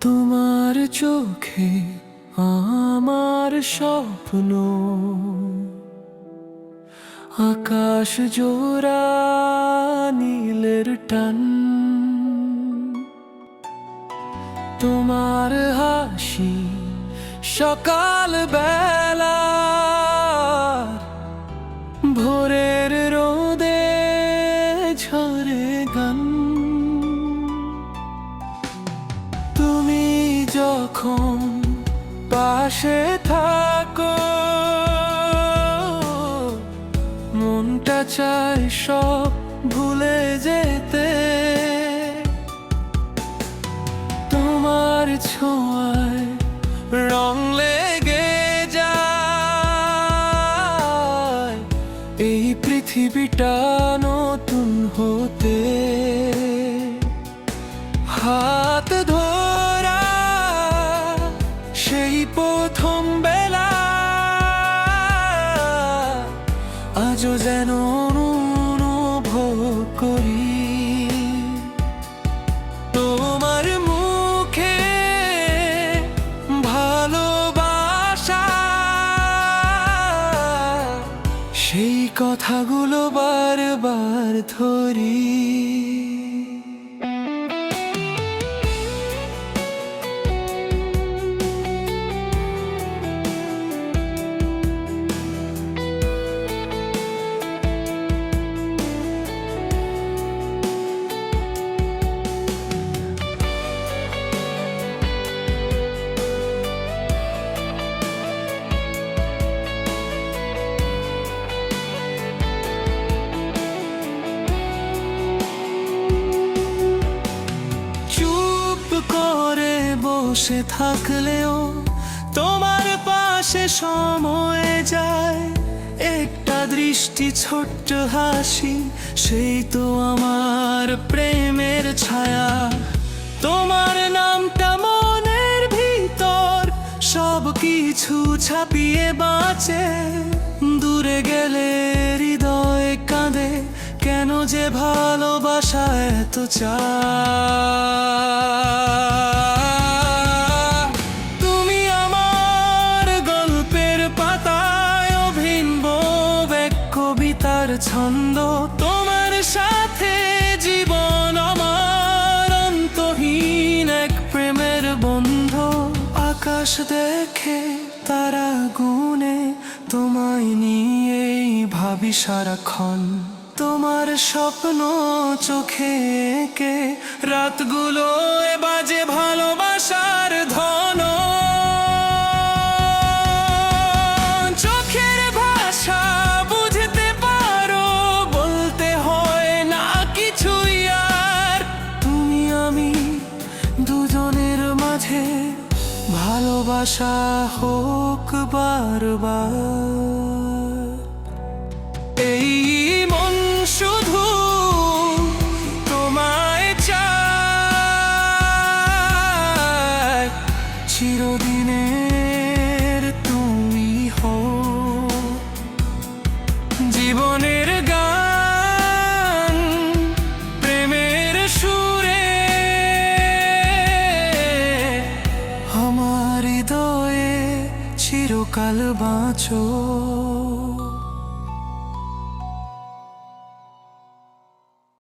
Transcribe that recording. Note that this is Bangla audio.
তোমার চোখে আমার স্বপ্ন। আকাশ জোড়া নীলের টান। তোমার হাসি সকাল বেলা যখন পাশে থাকো, মনটা চাই সব ভুলে যেতে। তোমার ছোঁয়ায় রং লেগে যায়, এই পৃথিবীটা নতুন হতে। হাত ধরা আজও যেন অনুভব করি। তোমার মুখে ভালোবাসা সেই কথাগুলো বারবার ধরি। করে বসে থাকলেও তোমার পাশে সময় যায়। একটা দৃষ্টি ছোট্ট হাসি, সেই তো আমার প্রেমের ছায়া। তোমার নামটা মনের ভিতর সব কিছু ছাপিয়ে বাঁচে। দূরে গেলে হৃদয় কাঁদে, কেন যে ভালোবাসা এত চা ছন্দ তোমার সাথে জীবন আমার অন্তহীন এক প্রেমের বন্ধ। আকাশ দেখে তারা গুনে তোমায় নিয়েই ভাবি সারাক্ষণ। তোমার স্বপ্ন চোখে কে রাতগুলো বাজে ভালোবাসা হোক বারবার। চিরকাল বাঁচো।